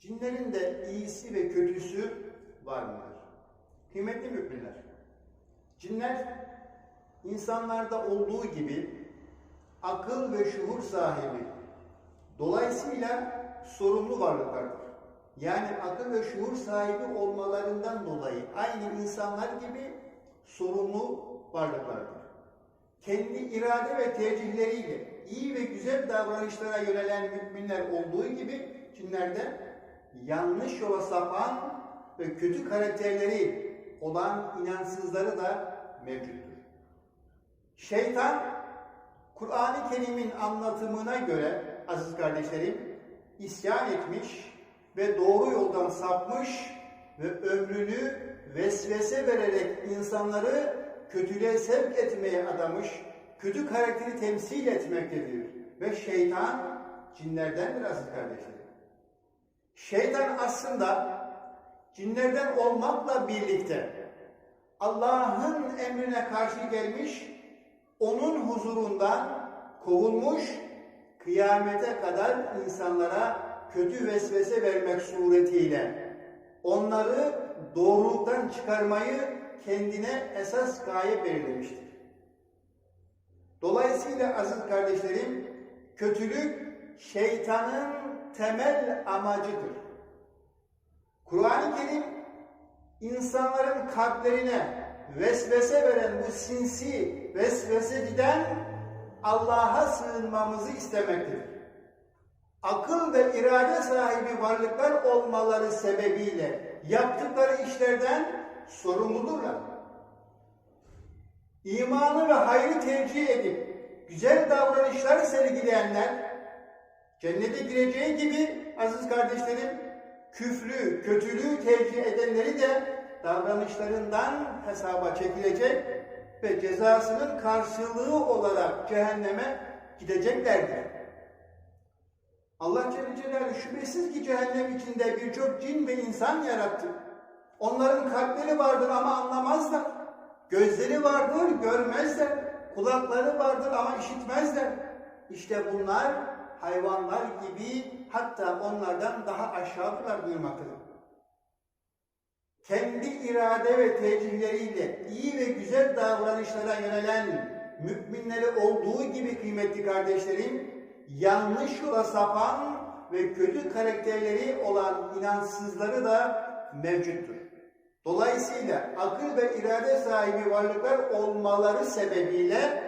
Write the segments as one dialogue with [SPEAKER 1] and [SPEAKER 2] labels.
[SPEAKER 1] Cinlerin de iyisi ve kötüsü var mıdır? Kıymetli müminler, cinler insanlarda olduğu gibi akıl ve şuur sahibi, dolayısıyla sorumlu varlıklardır. Yani akıl ve şuur sahibi olmalarından dolayı aynı insanlar gibi sorumlu varlıklardır. Kendi irade ve tercihleriyle iyi ve güzel davranışlara yönelen müminler olduğu gibi cinlerde yanlış yola sapan ve kötü karakterleri olan inançsızları da mevcuttur. Şeytan, Kur'an-ı Kerim'in anlatımına göre aziz kardeşlerim, isyan etmiş ve doğru yoldan sapmış ve ömrünü vesvese vererek insanları kötülüğe sevk etmeye adamış, kötü karakteri temsil etmektedir. Ve şeytan cinlerdendir aziz kardeşlerim. Şeytan aslında cinlerden olmakla birlikte Allah'ın emrine karşı gelmiş, onun huzurundan kovulmuş, kıyamete kadar insanlara kötü vesvese vermek suretiyle onları doğruluktan çıkarmayı kendine esas gaye belirlemiştir. Dolayısıyla aziz kardeşlerim, kötülük şeytanın temel amacıdır. Kur'an-ı Kerim insanların kalplerine vesvese veren bu sinsi vesveseciden Allah'a sığınmamızı istemektedir. Akıl ve irade sahibi varlıklar olmaları sebebiyle yaptıkları işlerden sorumludurlar. İmanı ve hayrı tercih edip güzel davranışlar sergileyenler cennete gireceği gibi aziz kardeşlerim küfrü, kötülüğü tercih edenleri de davranışlarından hesaba çekilecek ve cezasının karşılığı olarak cehenneme gideceklerdir. Allah Celle Celaluhu şüphesiz ki cehennem içinde birçok cin ve insan yarattı. Onların kalpleri vardır ama anlamazlar. Gözleri vardır, görmezler. Kulakları vardır ama işitmezler. İşte bunlar hayvanlar gibi hatta onlardan daha aşağıdırlar buyurmaktadır. Kendi irade ve tercihleriyle iyi ve güzel davranışlara yönelen müminleri olduğu gibi kıymetli kardeşlerim, yanlış yola sapan ve kötü karakterleri olan inançsızları da mevcuttur. Dolayısıyla akıl ve irade sahibi varlıklar olmaları sebebiyle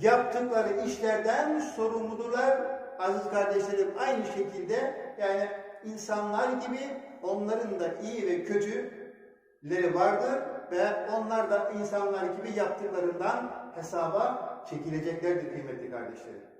[SPEAKER 1] yaptıkları işlerden sorumludurlar. Aziz kardeşlerim aynı şekilde yani insanlar gibi onların da iyi ve kötüleri vardır ve onlar da insanlar gibi yaptıklarından hesaba çekileceklerdir kıymetli kardeşlerim.